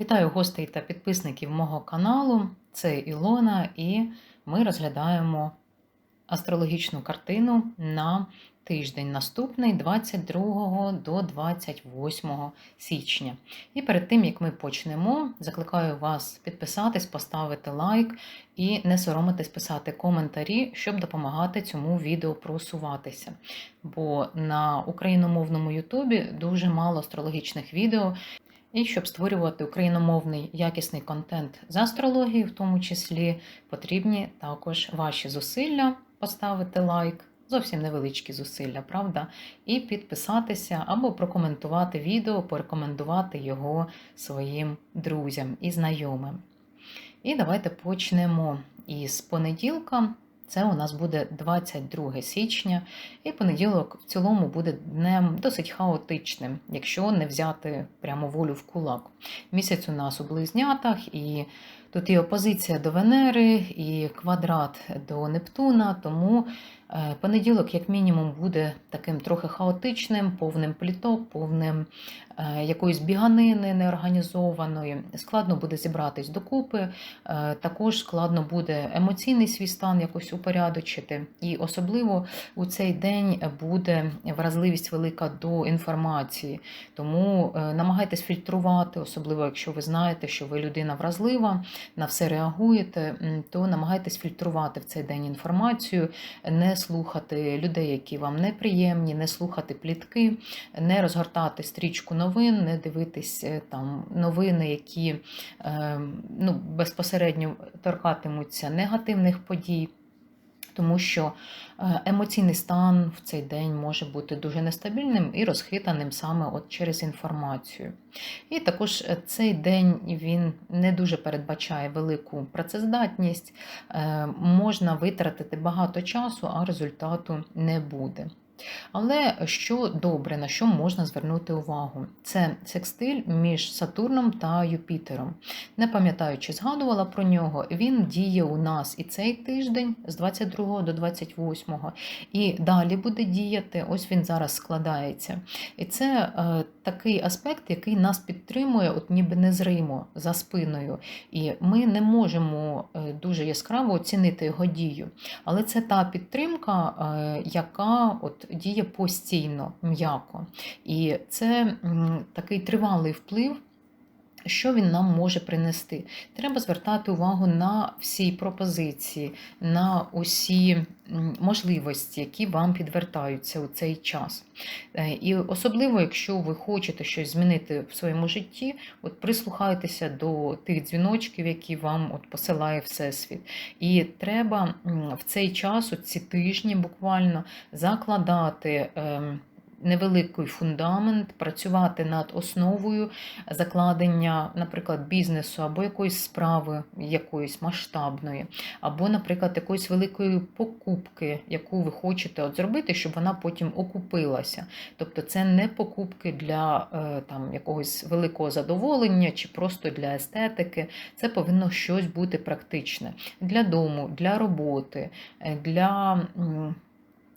Вітаю гостей та підписників мого каналу. Це Ілона, і ми розглядаємо астрологічну картину на тиждень наступний 22 до 28 січня. І перед тим як ми почнемо, закликаю вас підписатись, поставити лайк і не соромитись писати коментарі, щоб допомагати цьому відео просуватися. Бо на україномовному Ютубі дуже мало астрологічних відео. І щоб створювати україномовний якісний контент з астрології, в тому числі, потрібні також ваші зусилля поставити лайк, зовсім невеличкі зусилля, правда? І підписатися або прокоментувати відео, порекомендувати його своїм друзям і знайомим. І давайте почнемо із понеділка. Це у нас буде 22 січня, і понеділок в цілому буде днем досить хаотичним, якщо не взяти прямо волю в кулак. Місяць у нас у близнятах, і тут і опозиція до Венери, і квадрат до Нептуна, тому е, понеділок, як мінімум, буде таким трохи хаотичним, повним пліток, повним е, якоїсь біганини неорганізованої. Складно буде зібратись докупи, е, також складно буде емоційний свій стан якось упорядочити. І особливо у цей день буде вразливість велика до інформації. Тому намагайтесь фільтрувати, особливо якщо ви знаєте, що ви людина вразлива, на все реагуєте, то намагайтесь фільтрувати в цей день інформацію, не слухати людей, які вам неприємні, не слухати плітки, не розгортати стрічку новин, не дивитись е, там новини, які е, ну, безпосередньо торкатимуться негативних подій. Тому що е, емоційний стан в цей день може бути дуже нестабільним і розхитаним саме от через інформацію. І також е, цей день він не дуже передбачає велику працездатність, е, можна витратити багато часу, а результату не буде. Але що добре, на що можна звернути увагу? Це секстиль між Сатурном та Юпітером. Не пам'ятаю, чи згадувала про нього, він діє у нас і цей тиждень з 22 до 28, і далі буде діяти. Ось він зараз складається. І це е, такий аспект, який нас підтримує, от ніби незримо за спиною. І ми не можемо е, дуже яскраво оцінити його дію. Але це та підтримка, е, яка от діє постійно, м'яко. І це такий тривалий вплив. Що він нам може принести? Треба звертати увагу на всі пропозиції, на усі можливості, які вам підвертаються у цей час. Е, І особливо, якщо ви хочете щось змінити в своєму житті, от прислухайтеся до тих дзвіночків, які вам от посилає Всесвіт. І треба в цей час, ці тижні буквально, закладати. Невеликий фундамент, працювати над основою закладення, наприклад, бізнесу або якоїсь справи якоїсь масштабної, або, наприклад, якоїсь великої покупки, яку ви хочете от зробити, щоб вона потім окупилася. Тобто це не покупки для е, там, якогось великого задоволення чи просто для естетики. Це повинно щось бути практичне для дому, для роботи, е, для.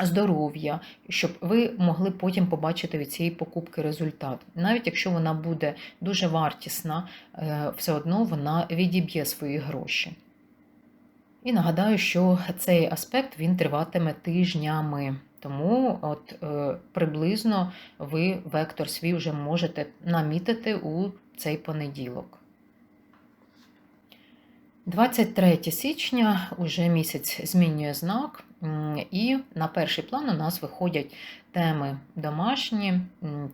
Здоров'я, щоб ви могли потім побачити від цієї покупки результат. Навіть якщо вона буде дуже вартісна, е, все одно вона відіб'є свої гроші. І нагадаю, що цей аспект він триватиме тижнями. Тому от е, приблизно ви вектор свій вже можете намітити у цей понеділок. 23 січня уже місяць змінює знак, і на перший план у нас виходять теми домашні,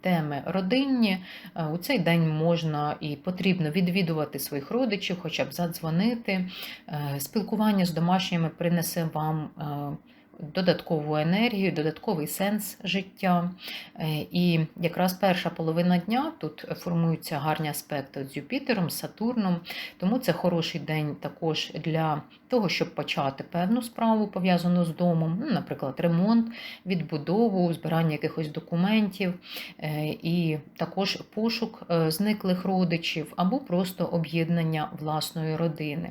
теми родинні. Е, У цей день можна і потрібно відвідувати своїх родичів, хоча б задзвонити. Е, Спілкування з домашніми принесе вам е, додаткову енергію, додатковий сенс життя. Е, І якраз перша половина дня тут формуються гарні аспекти з Юпітером, з Сатурном, тому це хороший день також для того, щоб почати певну справу пов'язану з домом, ну, наприклад, ремонт, відбудову, збирання якихось документів, е, і також пошук е, зниклих родичів або просто об'єднання власної родини.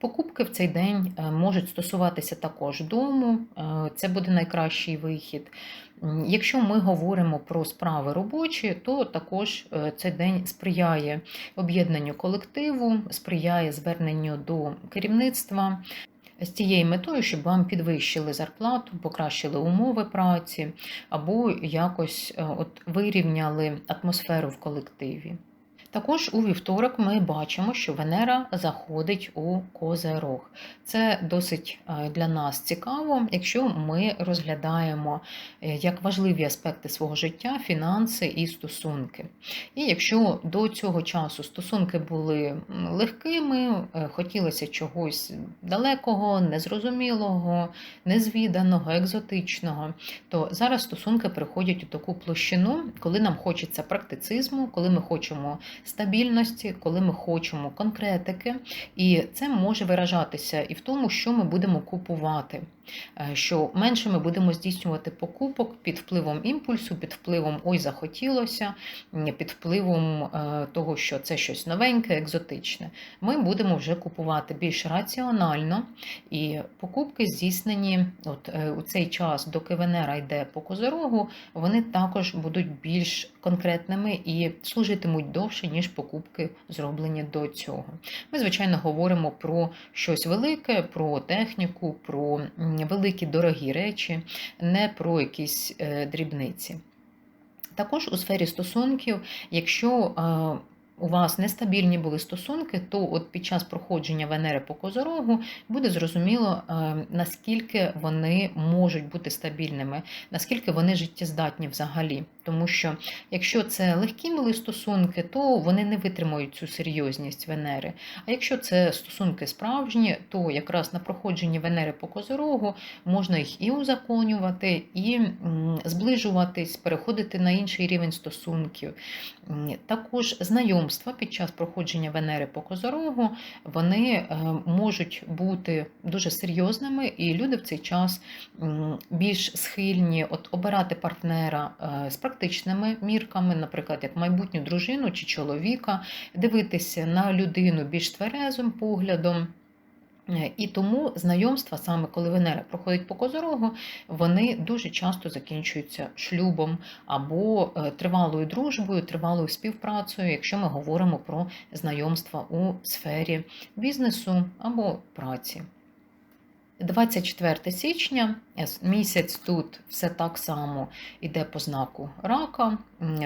Покупки в цей день е, можуть стосуватися також дому, е, це буде найкращий вихід. Якщо ми говоримо про справи робочі, то також е, цей день сприяє об'єднанню колективу, сприяє зверненню до керівництва. З тією метою, щоб вам підвищили зарплату, покращили умови праці або якось от вирівняли атмосферу в колективі. Також у вівторок ми бачимо, що Венера заходить у Козерог. Це досить е, для нас цікаво, якщо ми розглядаємо е, як важливі аспекти свого життя фінанси і стосунки. І якщо до цього часу стосунки були легкими, е, хотілося чогось далекого, незрозумілого, незвіданого, екзотичного, то зараз стосунки переходять у таку площину, коли нам хочеться практицизму, коли ми хочемо стабільності, коли ми хочемо конкретики, і це може виражатися і в тому, що ми будемо купувати. Е, Що менше ми будемо здійснювати покупок під впливом імпульсу, під впливом ой, захотілося, під впливом е, того, що це щось новеньке, екзотичне. Ми будемо вже купувати більш раціонально, і покупки здійснені от е, у цей час, доки Венера йде по козорогу, вони також будуть більш конкретними і служитимуть довше, ніж покупки зроблені до цього. Ми, звичайно, говоримо про щось велике, про техніку, про великі дорогі речі, не про якісь е, дрібниці. Також у сфері стосунків, якщо е, у вас нестабільні були стосунки, то от під час проходження Венери по Козорогу буде зрозуміло, е, наскільки вони можуть бути стабільними, наскільки вони життєздатні взагалі. Тому що якщо це легкі були стосунки, то вони не витримують цю серйозність Венери. А якщо це стосунки справжні, то якраз на проходженні Венери по Козорогу можна їх і узаконювати, і зближуватись, переходити на інший рівень стосунків. Також знайомства під час проходження Венери по Козорогу вони е, можуть бути дуже серйозними, і люди в цей час більш схильні от обирати партнера е, з практичними мірками, наприклад, як майбутню дружину чи чоловіка, дивитися на людину більш тверезим поглядом. Е, І тому знайомства, саме коли Венера проходить по козорогу, вони дуже часто закінчуються шлюбом або е, тривалою дружбою, тривалою співпрацею, якщо ми говоримо про знайомства у сфері бізнесу або праці. 24 січня місяць тут все так само йде по знаку рака,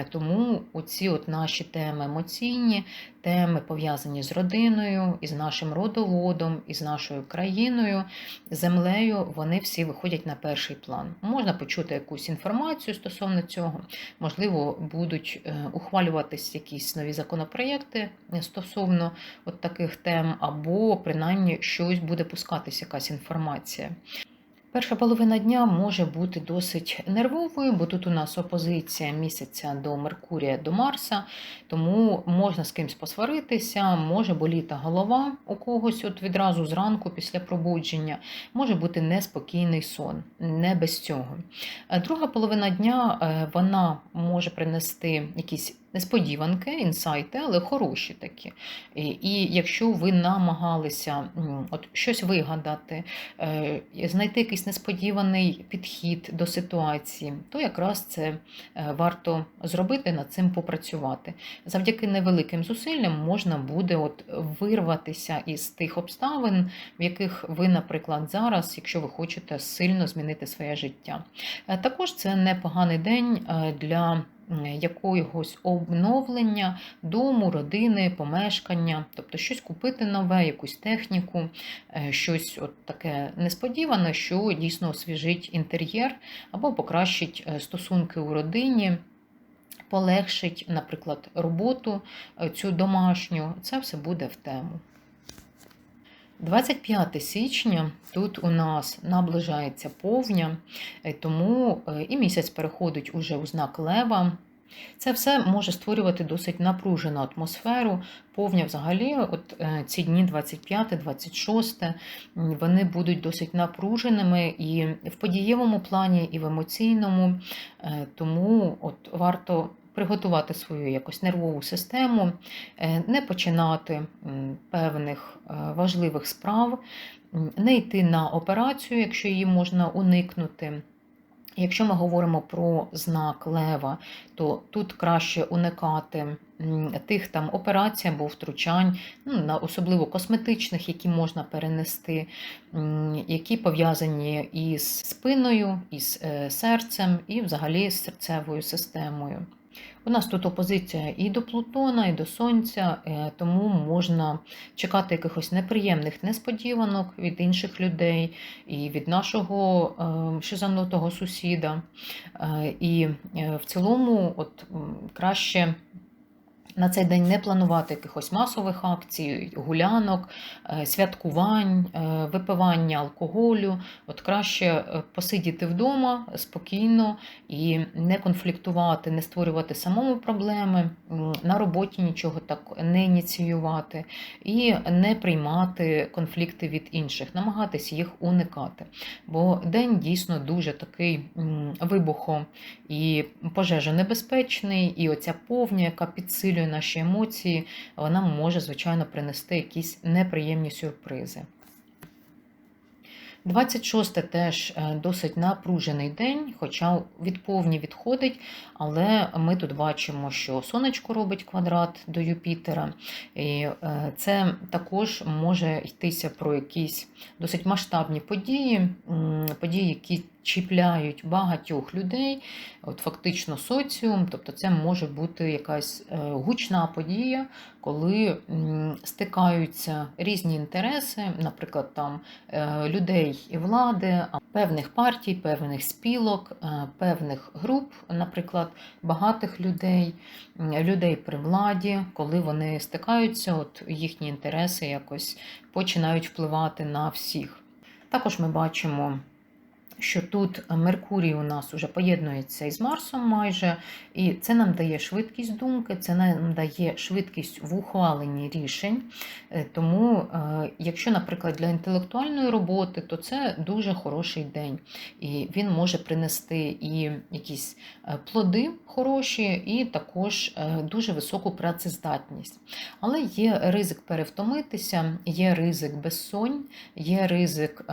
тому оці от наші теми емоційні, теми пов'язані з родиною, із нашим родоводом, із нашою країною, землею, вони всі виходять на перший план. Можна почути якусь інформацію стосовно цього, можливо, будуть е, ухвалюватись якісь нові законопроєкти е, стосовно от таких тем, або принаймні щось буде пускатись якась інформація. Перша половина дня може бути досить нервовою, бо тут у нас опозиція місяця до Меркурія до Марса, тому можна з кимось посваритися, може боліти голова у когось от відразу зранку після пробудження, може бути неспокійний сон, не без цього. Друга половина дня е, вона може принести якісь несподіванки, інсайти, але хороші такі. І, якщо ви намагалися от щось вигадати, е, знайти якийсь несподіваний підхід до ситуації, то якраз це е, варто зробити, над цим попрацювати. Завдяки невеликим зусиллям можна буде от вирватися із тих обставин, в яких ви, наприклад, зараз, якщо ви хочете сильно змінити своє життя. Е, Також це непоганий день для якогось обновлення дому, родини, помешкання, тобто щось купити нове, якусь техніку, е, щось от таке несподіване, що дійсно освіжить інтер'єр або покращить е, стосунки у родині. Полегшить, наприклад, роботу е, цю домашню, це все буде в тему. 25 січня тут у нас наближається повня, е, тому е, і місяць переходить уже у знак Лева. Це все може створювати досить напружену атмосферу. Повня взагалі, от е, ці дні 25-26, вони будуть досить напруженими і в подієвому плані, і в емоційному. Тому от варто приготувати свою якось нервову систему, е, не починати певних е, важливих справ, не йти на операцію, якщо її можна уникнути. Якщо ми говоримо про знак лева, то тут краще уникати тих там операцій або втручань, ну, особливо косметичних, які можна перенести, які пов'язані із спиною, із е, серцем і взагалі з серцевою системою. У нас тут опозиція і до Плутона, і до Сонця, е, тому можна чекати якихось неприємних несподіванок від інших людей і від нашого шизанутого сусіда. Е, І е, в цілому, от краще. На цей день не планувати якихось масових акцій, гулянок, е, святкувань, е, випивання алкоголю. От краще е, посидіти вдома спокійно і не конфліктувати, не створювати самому проблеми, на роботі нічого так не ініціювати і не приймати конфлікти від інших, намагатись їх уникати. Бо день дійсно дуже такий вибухо і пожежонебезпечний, і оця повня, яка підсилює наші емоції, вона може, звичайно, принести якісь неприємні сюрпризи. 26 теж е, досить напружений день, хоча від повні відходить, але ми тут бачимо, що сонечко робить квадрат до Юпітера, і е, це також може йтися про якісь досить масштабні події, події, які чіпляють багатьох людей, от фактично соціум, тобто це може бути якась е, гучна подія, коли стикаються різні інтереси, наприклад, там е, людей і влади, певних партій, певних спілок, е, певних груп, наприклад, багатих людей, людей при владі, коли вони стикаються, от їхні інтереси якось починають впливати на всіх. Також ми бачимо. Що тут Меркурій у нас вже поєднується із Марсом майже, і це нам дає швидкість думки, це нам дає швидкість в ухваленні рішень. Е, Тому, е, якщо, наприклад, для інтелектуальної роботи, то це дуже хороший день, і він може принести і якісь е, плоди хороші, і також дуже високу працездатність. Але є ризик перевтомитися, є ризик безсонь, є ризик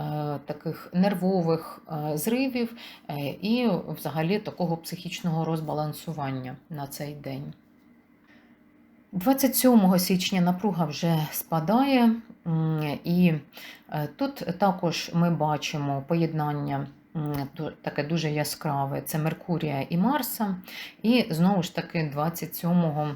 таких нервових зривів е, і взагалі такого психічного розбалансування на цей день. 27 січня напруга вже спадає, і е, тут також ми бачимо поєднання таке дуже яскраве: це Меркурія і Марса. І знову ж таки, 27-го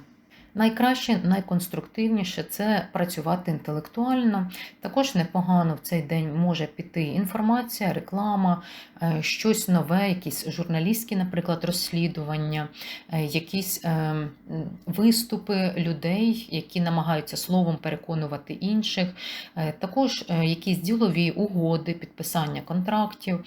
найкраще, найконструктивніше це працювати інтелектуально. Також непогано в цей день може піти інформація, реклама, е, щось нове, якісь журналістські, наприклад, розслідування, е, якісь е, виступи людей, які намагаються словом переконувати інших, також якісь ділові угоди, підписання контрактів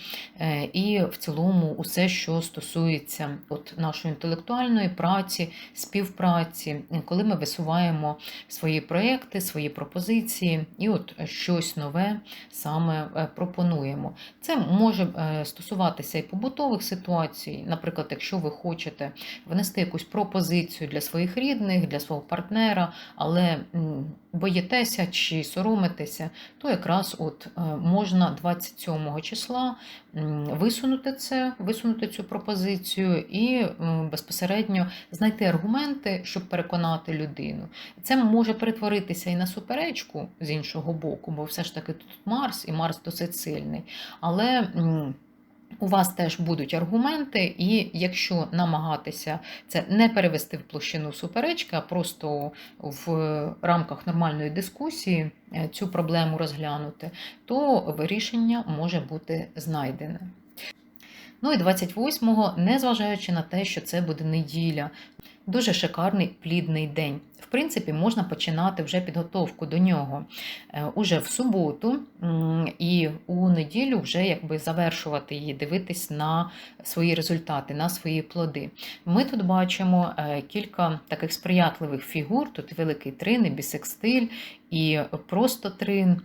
і в цілому усе, що стосується от нашої інтелектуальної праці, співпраці, коли ми висуваємо свої проекти, свої пропозиції, і от щось нове саме е, пропонуємо. Це може е, стосуватися і побутових ситуацій, наприклад, якщо ви хочете внести якусь пропозицію для своїх рідних, для свого партнера, але боїтеся чи соромитеся, то якраз от е, можна 27 числа висунути це, висунути цю пропозицію і безпосередньо знайти аргументи, щоб переконати людину. Це може перетворитися і на суперечку з іншого боку, бо все ж таки тут Марс, і Марс досить сильний. Але у вас теж будуть аргументи, і якщо намагатися це не перевести в площину суперечки, а просто в рамках нормальної дискусії е, цю проблему розглянути, то вирішення може бути знайдене. Ну і 28-го, незважаючи на те, що це буде неділя, дуже шикарний плідний день. В принципі, можна починати вже підготовку до нього е, уже в суботу, і у неділю вже якби завершувати її, дивитись на свої результати, на свої плоди. Ми тут бачимо е, кілька таких сприятливих фігур. Тут великий трин, і бісекстиль, і просто трин.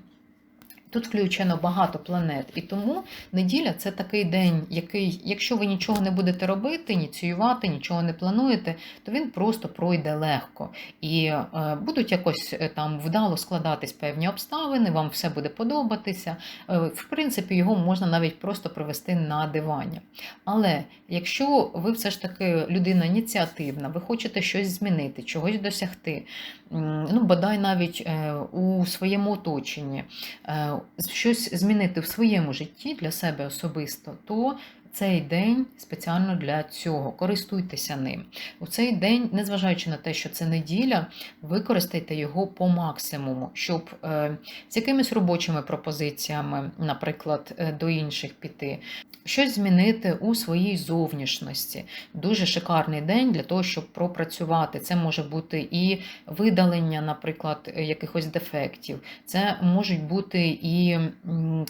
Тут включено багато планет, і тому неділя це такий день, який, якщо ви нічого не будете робити, ініціювати, нічого не плануєте, то він просто пройде легко. І е, будуть якось е, там вдало складатись певні обставини, вам все буде подобатися. Е, в принципі, його можна навіть просто провести на дивані. Але якщо ви все ж таки людина ініціативна, ви хочете щось змінити, чогось досягти, ну бодай навіть е, у своєму оточенні, е, щось змінити в своєму житті для себе особисто, то цей день спеціально для цього. Користуйтеся ним. У цей день, незважаючи на те, що це неділя, використайте його по максимуму, щоб е, з якимись робочими пропозиціями, наприклад, е, до інших піти, щось змінити у своїй зовнішності. Дуже шикарний день для того, щоб пропрацювати. Це може бути і видалення, наприклад, е, якихось дефектів, це можуть бути і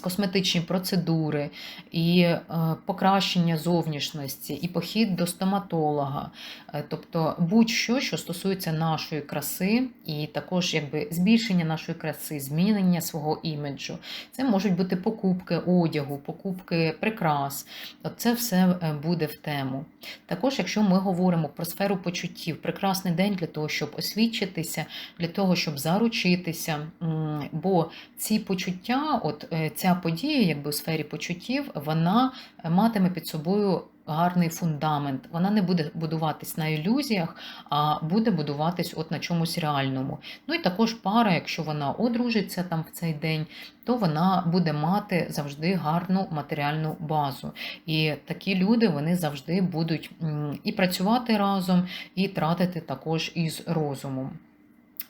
косметичні процедури, і е, покращення зовнішності, і похід до стоматолога. Е, Тобто будь-що, що стосується нашої краси, і також якби збільшення нашої краси, змінення свого іміджу. Це можуть бути покупки одягу, покупки прикрас. Це все е, буде в тему. Також, якщо ми говоримо про сферу почуттів, прекрасний день для того, щоб освідчитися, для того, щоб заручитися. Бо ці почуття, от е, ця подія, якби у сфері почуттів, вона е, матиме під собою. Гарний фундамент. Вона не буде будуватись на ілюзіях, а буде будуватись от на чомусь реальному. Ну і також пара, якщо вона одружиться там в цей день, то вона буде мати завжди гарну матеріальну базу. І такі люди вони завжди будуть і працювати разом, і тратити також із розумом.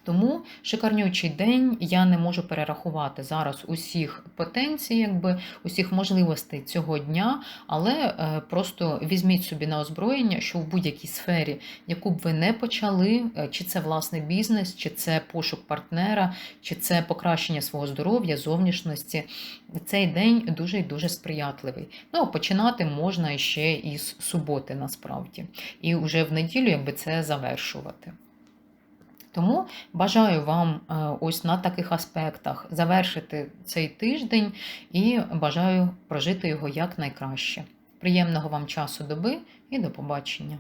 Тому шикарнючий день я не можу перерахувати зараз усіх потенцій, якби усіх можливостей цього дня, але е, просто візьміть собі на озброєння, що в будь-якій сфері, яку б ви не почали, е, чи це власний бізнес, чи це пошук партнера, чи це покращення свого здоров'я, зовнішності, цей день дуже і дуже сприятливий. Ну, починати можна ще із суботи, насправді, і вже в неділю, якби це завершувати. Тому бажаю вам е, ось на таких аспектах завершити цей тиждень і бажаю прожити його якнайкраще. Приємного вам часу доби і до побачення!